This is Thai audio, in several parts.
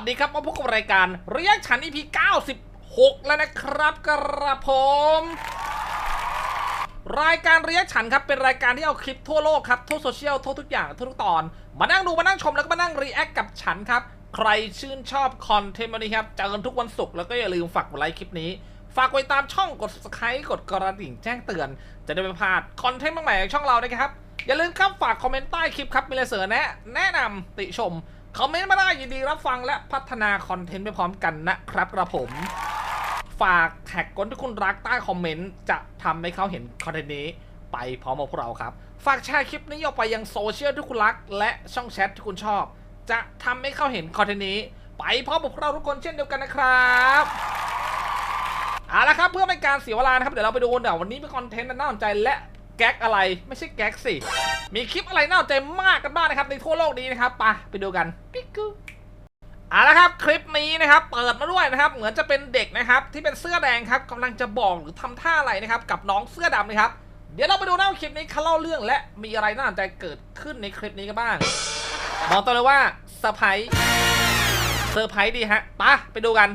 สดีครับมาพบกับรายการเรียกฉัน EP 96 แล้วนะครับกระผม รายการเรียกฉันครับเป็นรายการที่เอาคลิปทั่วโลกครับทั่วโซเชียลทั่วทุกอย่างทั่วทุกตอน มานั่งดูมานั่งชมแล้วก็มานั่งรีแอคกับฉันครับ ใครชื่นชอบคอนเทนต์นี้ครับเจอกันทุกวันศุกร์แล้วก็อย่าลืมฝากกดไลค์คลิปนี้ ฝากไว้ตามช่องกด subscribe กดกระดิ่งแจ้งเตือน จะได้ไม่พลาดคอนเทนต์ใหม่ๆของช่องเรานะครับอย่าลืมครับฝากคอมเมนต์ใต้คลิปครับมีอะไรเสนอแนะแนะนำติชม คอมเมนต์มาได้ยินดีรับฟังและพัฒนาคอนเทนต์ไปพร้อมกันนะครับกระผม ฝากแท็กคนที่คุณรักใต้คอมเมนต์จะทำให้เขาเห็นคอนเทนต์นี้ไปพร้อมกับพวกเราครับ ฝากแชร์คลิปนี้ออกไปยังโซเชียลที่คุณรัก และช่องแชทที่คุณชอบ จะทำให้เขาเห็นคอนเทนต์นี้ ไปพร้อมกับพวกเราทุกคนเช่นเดียวกันนะครับเอาละครับเพื่อไม่ให้การเสียเวลานะครับเดี๋ยวเราไปดูเดี๋ยววันนี้มีคอนเทนต์น่าสนใจและ แก๊กอะไรไม่ใช่แก๊กสิ มีคลิปอะไรน่าสนใจมากกันบ้างนะครับ ในทั่วโลกนี้นะครับไปไปดูกันปิ๊กกูเอาละครับคลิปนี้นะครับเปิดมาด้วยนะครับเหมือนจะเป็นเด็กนะครับที่เป็นเสื้อแดงครับกำลังจะบอกหรือทำท่าอะไรนะครับกับน้องเสื้อดำนะครับเดี๋ยวเราไปดูนะว่าคลิปนี้เขาเล่าเรื่องและมีอะไรน่าสนใจเกิดขึ้นในคลิปนี้กันบ้างบอกตัวเลยว่าเซอร์ไพรส์เซอร์ไพรส์ดีฮะปะไปดูกัน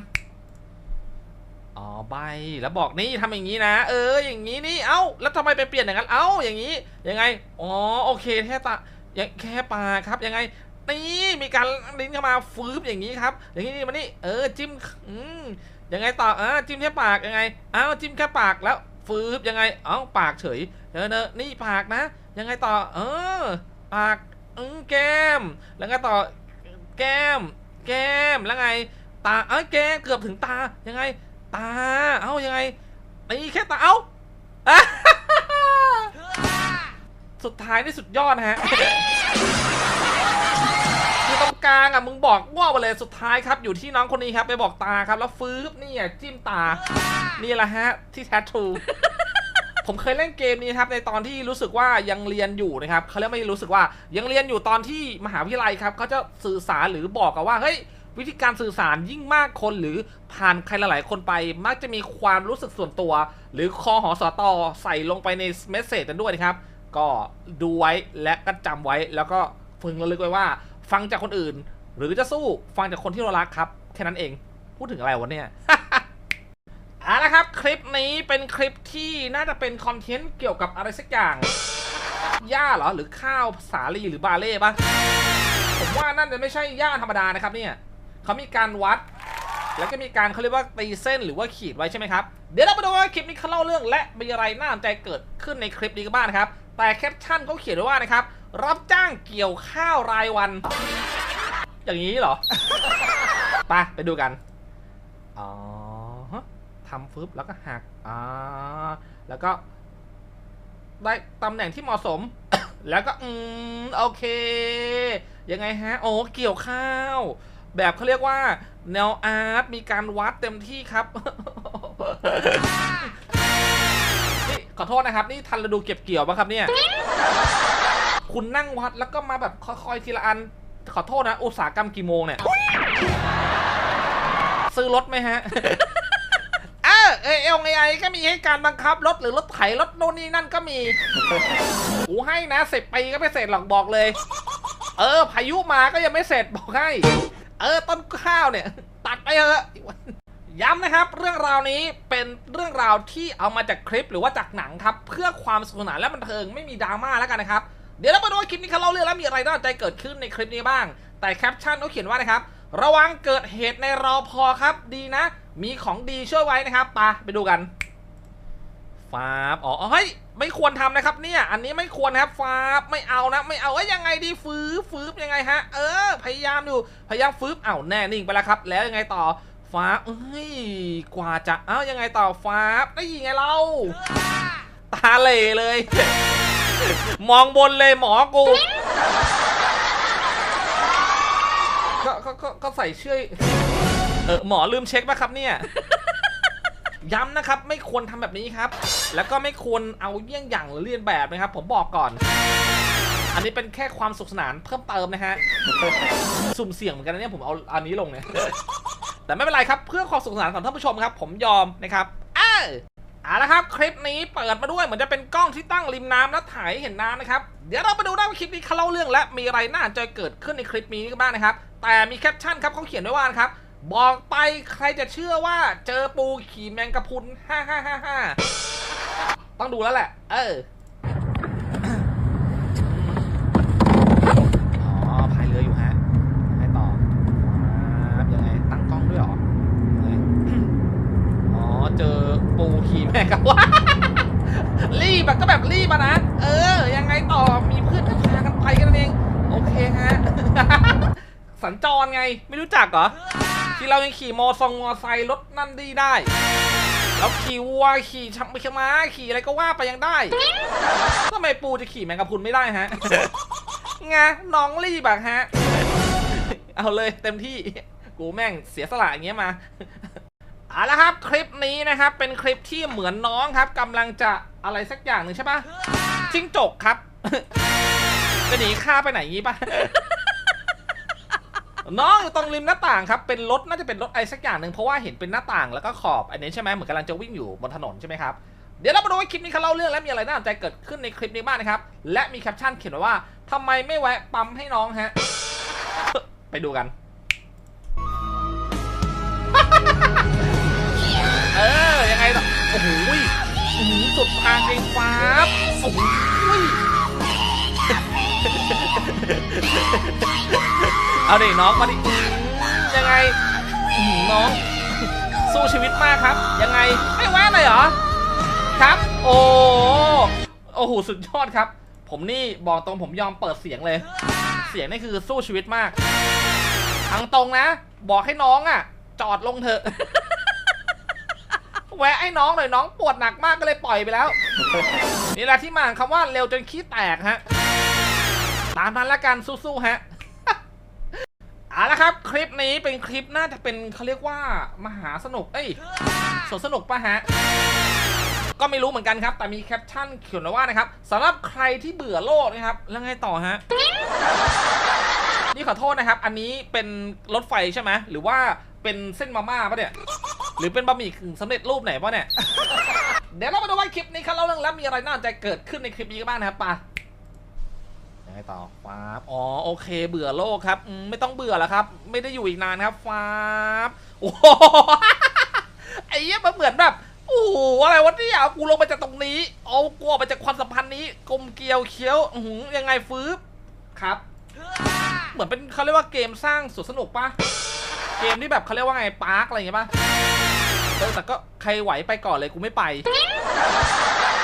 อ๋อใบแล้วบอกนี่ทำอย่างนี้นะ เอออย่างนี้นี่เอ้าแล้วทำไมไปเปลี่ยนอย่างนั้นเอ้าอย่างนี้ยังไงอ๋อโอเคแค่ตายังแค่ปากครับยังไงนี่มีการลิ้นเข้ามาฟืบอย่างนี้ครับ อย่างนี้นี่มานี่เออจิ้มอืมยังไงต่ออ่าจิ้มแค่ปากยังไงอ้าวจิ้มแค่ปากแล้วฟืบยังไงเอ้าปากเฉยเออเนอะนี่ปากนะ ยังไงต่อ เออ ปากอืมแก้ม แล้วไงต่อแก้ม แก้มแล้วไง ตาเอ้ยแก้มเกือบถึงตายังไง ตา เอ้ายังไงนี่แค่ตา เอ้าอะสุดท้ายนี่สุดยอดนะฮะคือตรงกลางอะมึงบอกว่าไปเลยสุดท้ายครับ อยู่ที่น้องคนนี้ครับ ไปบอกตาครับ แล้วฟื้บนี่อะจิ้มตา นี่แหละฮะ ที่แททูผมเคยเล่นเกมนี้ครับในตอนที่รู้สึกว่ายังเรียนอยู่นะครับเขาเรียกไม่รู้สึกว่ายังเรียนอยู่ตอนที่มหาวิทยาลัยครับเขาจะสื่อสารหรือบอกกันว่าเฮ้ย วิธีการสื่อสารยิ่งมากคนหรือผ่านใครหลายๆ คนไป มักจะมีความรู้สึกส่วนตัว หรือคอหอสอตอใส่ลงไปในเมสเซจกันด้วยนะครับ ก็ดูไว้และก็จำไว้แล้วก็ฝึกระลึกไว้ว่า ฟังจากคนอื่น หรือจะสู้ฟังจากคนที่เรารักครับ แค่นั้นเองพูดถึงอะไรวะเนี่ยเอาละครับคลิปนี้เป็นคลิปที่น่าจะเป็นคอนเทนต์เกี่ยวกับอะไรสักอย่างหญ้าเหรอ หรือข้าวสาลีหรือบาเล่ปะผมว่านั่นจะไม่ใช่หญ้าธรรมดานะครับเนี่ย เขามีการวัด แล้วก็มีการเขาเรียกว่าตีเส้นหรือว่าขีดไว้ใช่ไหมครับ เดี๋ยวเราไปดูว่าคลิปนี้เขาเล่าเรื่องและมีอะไรน่าสนใจเกิดขึ้นในคลิปนี้กันบ้างครับ แต่แคปชั่นเขาเขียนไว้ว่านะครับ รับจ้างเกี่ยวข้าวรายวัน อย่างนี้เหรอไปไปดูกัน อ๋อทำฟึบแล้วก็หัก อ่า แล้วก็ ได้ตำแหน่งที่เหมาะสม แล้วก็ อืม โอเค ยังไงฮะ โอ้ เกี่ยวข้าว แบบเขาเรียกว่า แนวอาร์ตมีการวัดเต็มที่ครับนี่ขอโทษนะครับนี่ทันฤดูเก็บเกี่ยวปะครับเนี่ย คุณนั่งวัดแล้วก็มาแบบค่อยๆทีละอัน ขอโทษนะ อุตสาหกรรมกี่โมงเนี่ย ซื้อรถไหมฮะเออเอเอลไอก็มีให้การบังคับรถหรือรถไถรถโน่นนี่นั่นก็มีกูให้นะสิบปีก็ไม่เสร็จหรอกบอกเลย เออ พายุมาก็ยังไม่เสร็จบอกให้เออต้นข้าวเนี่ย ตัดไปเถอะย้ำนะครับ เรื่องราวนี้เป็นเรื่องราวที่เอามาจากคลิปหรือว่าจากหนังครับ เพื่อความสนุกสนานและบันเทิงไม่มีดราม่าแล้วกันนะครับ เดี๋ยวเรามาดูว่าคลิปนี้เขาเล่าเรื่องแล้วมีอะไรน่าสนใจเกิดขึ้นในคลิปนี้บ้าง แต่แคปชั่นเขาเขียนว่านะครับ ระวังเกิดเหตุในรอพอครับ ดีนะ มีของดีช่วยไว้นะครับไปไปดูกัน ฟาบอ๋อเฮ้ยไม่ควรทำนะครับเนี่ย อันนี้ไม่ควรครับฟาบไม่เอานะ ไม่เอาเอ้ยยังไงดีฟืบฟืบยังไงฮะ เออ พยายามอยู่ พยายามฟืบเอ้าแน่นิ่งไปแล้วครับ แล้วยังไงต่อฟาบเอ้ย กว่าจะ เอ้ายังไงต่อฟาบได้ยังไงเรา ตาเหล่เลย มองบนเลยหมอกูก็ก็ก็ก็ใส่เชื่อเออหมอลืมเช็คป่ะครับเนี่ย ย้ำนะครับ ไม่ควรทำแบบนี้ครับ แล้วก็ไม่ควรเอาเยี่ยงอย่างหรือเลียนแบบนะครับ ผมบอกก่อน อันนี้เป็นแค่ความสุขสนานเพิ่มเติมนะฮะ สุ่มเสี่ยงเหมือนกันนะเนี่ยผมเอาอันนี้ลงเนี่ย แต่ไม่เป็นไรครับ เพื่อความสุขสนานของท่านผู้ชมครับ ผมยอมนะครับเออเอาละครับ คลิปนี้เปิดมาด้วยเหมือนจะเป็นกล้องที่ตั้งริมน้ำและถ่ายให้เห็นน้ำนะครับ เดี๋ยวเราไปดูได้ว่าคลิปนี้เขาเล่าเรื่องและมีอะไรน่าจะเกิดขึ้นในคลิปนี้กันบ้างนะครับ แต่มีแคปชั่นครับเขาเขียนไว้ว่านะครับ บอกไปใครจะเชื่อว่าเจอปูขี่แมงกะพุนฮ่าฮ่าฮ่าฮ่าต้องดูแล้วแหละ เอออ๋อพายเรืออยู่ฮะให้ต่อยังไงตั้งกล้องด้วยหรออ๋อเจอปูขี่แม่กับว่ารีบอะก็แบบรีบอะนะ เออ ยังไงต่อมีเพื่อนก็พากันไปกันเอง โอเคฮะ สัญจรไงไม่รู้จักเหรอ ที่เรายังขี่มอซองมอไซค์รถนั่นดีได้ แล้วขี่วัวขี่ชักไม่ชม้าขี่อะไรก็ว่าไปยังได้ทำไมปูจะขี่แมงกะพรุนไม่ได้ฮะไงน้องรีบอะฮะ เอาเลยเต็มที่กูแม่งเสียสละอย่างเงี้ยมาเอาละครับคลิปนี้นะครับ เป็นคลิปที่เหมือนน้องครับกำลังจะอะไรสักอย่างหนึ่งใช่ปะจิ้งจกครับ จะหนีข้าไปไหนงี้ปะ น้องอยู่ตรงริมหน้าต่างครับ เป็นรถน่าจะเป็นรถอะไรสักอย่างหนึ่งเพราะว่าเห็นเป็นหน้าต่างแล้วก็ขอบ อันนี้ใช่ไหมเหมือนกำลังจะวิ่งอยู่บนถนนใช่ไหมครับ เดี๋ยวเรามาดูว่าคลิปนี้เขาเล่าเรื่องและมีอะไรน่าสนใจเกิดขึ้นในคลิปนี้บ้างนะครับ และมีแคปชั่นเขียนไว้ว่าทำไมไม่แวะปั๊มให้น้องฮะ ไปดูกัน เออ ยังไงต่อโอ้โหหือสุดทางไอ้ฟ้าบโอ้โห เอาดิน้องมาดิยังไงน้อง สู้ชีวิตมากครับ ยังไงไม่แวะเลยเหรอ ครับ โอ้โอ้โหสุดยอดครับ ผมนี่บอกตรงผมยอมเปิดเสียงเลย เสียงนี่คือสู้ชีวิตมากทางตรงนะ บอกให้น้องอะ จอดลงเถอะแวะไอ้น้องหน่อยน้องปวดหนักมากก็เลยปล่อยไปแล้ว นี่แหละที่มาคำว่าเร็วจนขี้แตกฮะ ตามนั้นละกันสู้ๆฮะ เอาละครับ คลิปนี้เป็นคลิปน่าจะเป็นเขาเรียกว่ามหาสนุก เอ้ยสวนสนุกปะฮะ ก็ไม่รู้เหมือนกันครับ แต่มีแคปชั่นเขียนว้ว่านะครับสำหรับใครที่เบื่อโลกนะครับ แล้วไงต่อฮะ นี่ขอโทษนะครับ อันนี้เป็นรถไฟใช่ไหมหรือว่าเป็นเส้นมาม่าปะเนี่ย หรือเป็นบะหมี่กึ่งสำเร็จรูปไหนปะเนี่ย เดี๋ยวเรามาดูว่าคลิปนี้ครับเล่าเรื่องแล้วมีอะไรน่าสนใจเกิดขึ้นในคลิปนี้กันบ้างนะครับปะ ไงต่อฟาบอ๋อโอเค เบื่อโลกครับไม่ต้องเบื่อแล้วครับ ไม่ได้อยู่อีกนานครับฟ้าบโอ้โหไอ้เหี้ยมันเหมือนแบบโอ้โหอะไรวะเนี่ยากูลงมาจากตรงนี้เอากูออกมาจากความสัมพันธ์นี้กลมเกลียวเคี้ยวหือยังไงฟื้บครับ เหมือนเป็นเขาเรียกว่าเกมสร้างสวนสนุกปะเกมที่แบบเขาเรียกว่าไงปาร์คอะไรอย่างเงี้ยปะเออแต่ก็ใครไหวไปก่อนเลยกูไม่ไป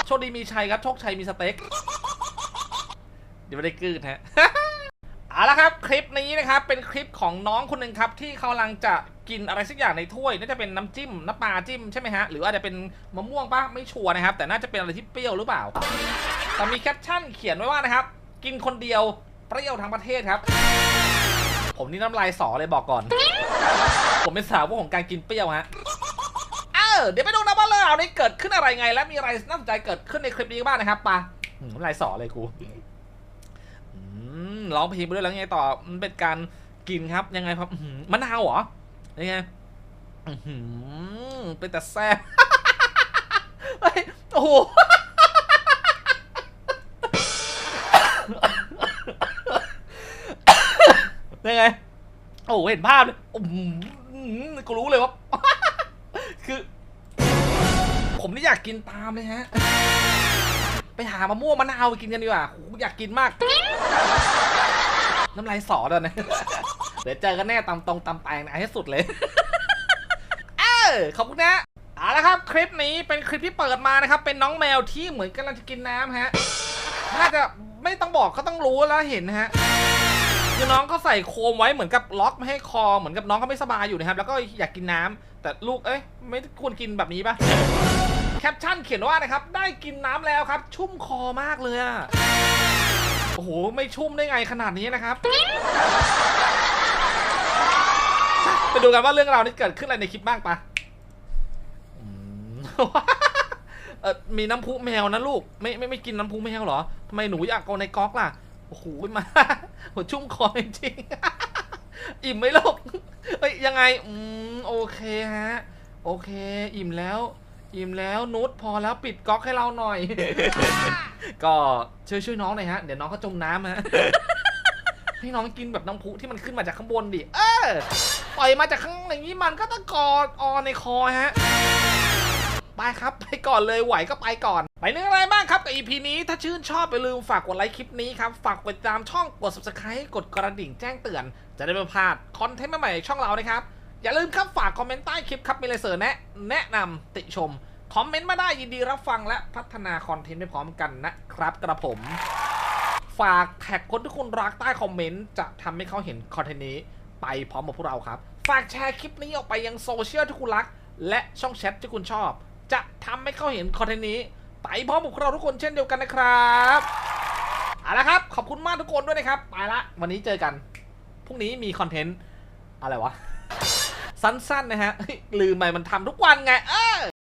โชคดีมีชัยครับ โชคชัยมีสเต็ก ดี๋ยวไม่ได้กืดฮะเอาละครับคลิปนี้นะครับเป็นคลิปของน้องคนหนึ่งครับที่เขากำลังจะกินอะไรสักอย่างในถ้วยน่าจะเป็นน้ำจิ้มน้ำปลาจิ้มใช่ไหมฮะหรืออาจจะเป็นมะม่วงปะไม่ชัวร์นะครับ แต่น่าจะเป็นอะไรที่เปรี้ยวหรือเปล่าแต่มีแคปชั่นเขียนไว้ว่านะครับ กินคนเดียวเปรี้ยวทั้งประเทศครับ ผมนี่น้ำลายสอเลยบอกก่อน ผมเป็นสาวกของการกินเปรี้ยวฮะเออเดี๋ยวไปดูนะว่าเรื่องราวนี้เกิดขึ้นอะไรไง และมีอะไรน่าสนใจเกิดขึ้นในคลิปนี้บ้างนะครับปะน้ำลายสอเลยกู ร้องเพลงไปด้วยแล้วไงต่อมันเป็นการกินครับ ยังไงครับมะนาวเหรอยังไงเป็นแต่แซ่บเฮ้โอ้โหยังไงโอ้เห็นภาพเลยกูรู้เลยว่าคือ ผมนี่อยากกินตามเลยฮะ ไปหามะม่วงมะนาวไปกินกันดีกว่าโอยากกินมาก น้ำลายสอแล้วนะเดี๋ยวเจอกันแน่ตามตรงตามแตงนะให้สุดเลย เออขอบคุณนะเอาละครับ คลิปนี้เป็นคลิปที่เปิดมานะครับ เป็นน้องแมวที่เหมือนกำลังจะกินน้ำฮะ น่าจะไม่ต้องบอกเขาต้องรู้แล้วเห็นนะฮะคือน้องก็ใส่โคมไว้เหมือนกับล็อกไม่ให้คอเหมือนกับน้องเขาไม่สบายอยู่นะครับ แล้วก็อยากกินน้ำแต่ลูกเอ้ยไม่ควรกินแบบนี้ปะ แคปชั่นเขียนว่านะครับ ได้กินน้ำแล้วครับ ชุ่มคอมากเลยอะโอ้โห ไม่ชุ่มได้ไงขนาดนี้นะครับ ไปดูกันว่าเรื่องราวนี้เกิดขึ้นอะไรในคลิปบ้างปะมเออมีน้ำพุแมวนะลูก ไม่ไม่ไม่กินน้ำพุแมวเหรอทำไมหนูอยากเอาในก๊อกล่ะ โอ้โหมาหัวชุ่มคอจริงอิ่มไหมลูกเฮ้ยยังไง อืม โอเคฮะ โอเค อิ่มแล้ว อิ่มแล้วนุชพอแล้วปิดก๊อกให้เราหน่อย ก็ช่วยช่วยน้องหน่อยฮะ เดี๋ยวน้องเขาจมน้ำฮะ ให้น้องกินแบบน้ำพุที่มันขึ้นมาจากข้างบนดิ เออ ปล่อยมาจากข้างอย่างนี้มันก็ต้องกอดออนในคอฮะ ไปครับไปก่อนเลยไหวก็ไปก่อน ไปเรื่องอะไรบ้างครับกับ EP นี้ ถ้าชื่นชอบไปลืมฝากกดไลค์คลิปนี้ครับ ฝากกดติดตามช่อง กด subscribe กดกระดิ่งแจ้งเตือน จะได้ไม่พลาดคอนเทนต์ใหม่ๆในช่องเรานะครับ อย่าลืมครับฝากคอมเมนต์ใต้คลิปครับมีอะไรเสนอแนะแนะนำติชม คอมเมนต์มาได้ยินดีรับฟังและพัฒนาคอนเทนต์ไปพร้อมกันนะครับกระผม ฝากแท็กคนที่คุณรักใต้คอมเมนต์จะทำให้เขาเห็นคอนเทนต์นี้ไปพร้อมกับพวกเราครับ ฝากแชร์คลิปนี้ออกไปยังโซเชียลที่คุณรัก และช่องแชทที่คุณชอบ จะทำให้เขาเห็นคอนเทนต์นี้ ไปพร้อมกับพวกเราทุกคนเช่นเดียวกันนะครับเอาละครับขอบคุณมากทุกคนด้วยนะครับไปละวันนี้เจอกันพรุ่งนี้มีคอนเทนต์อะไรวะ สั้นๆนะฮะลืมไปมันทำทุกวันไงเออ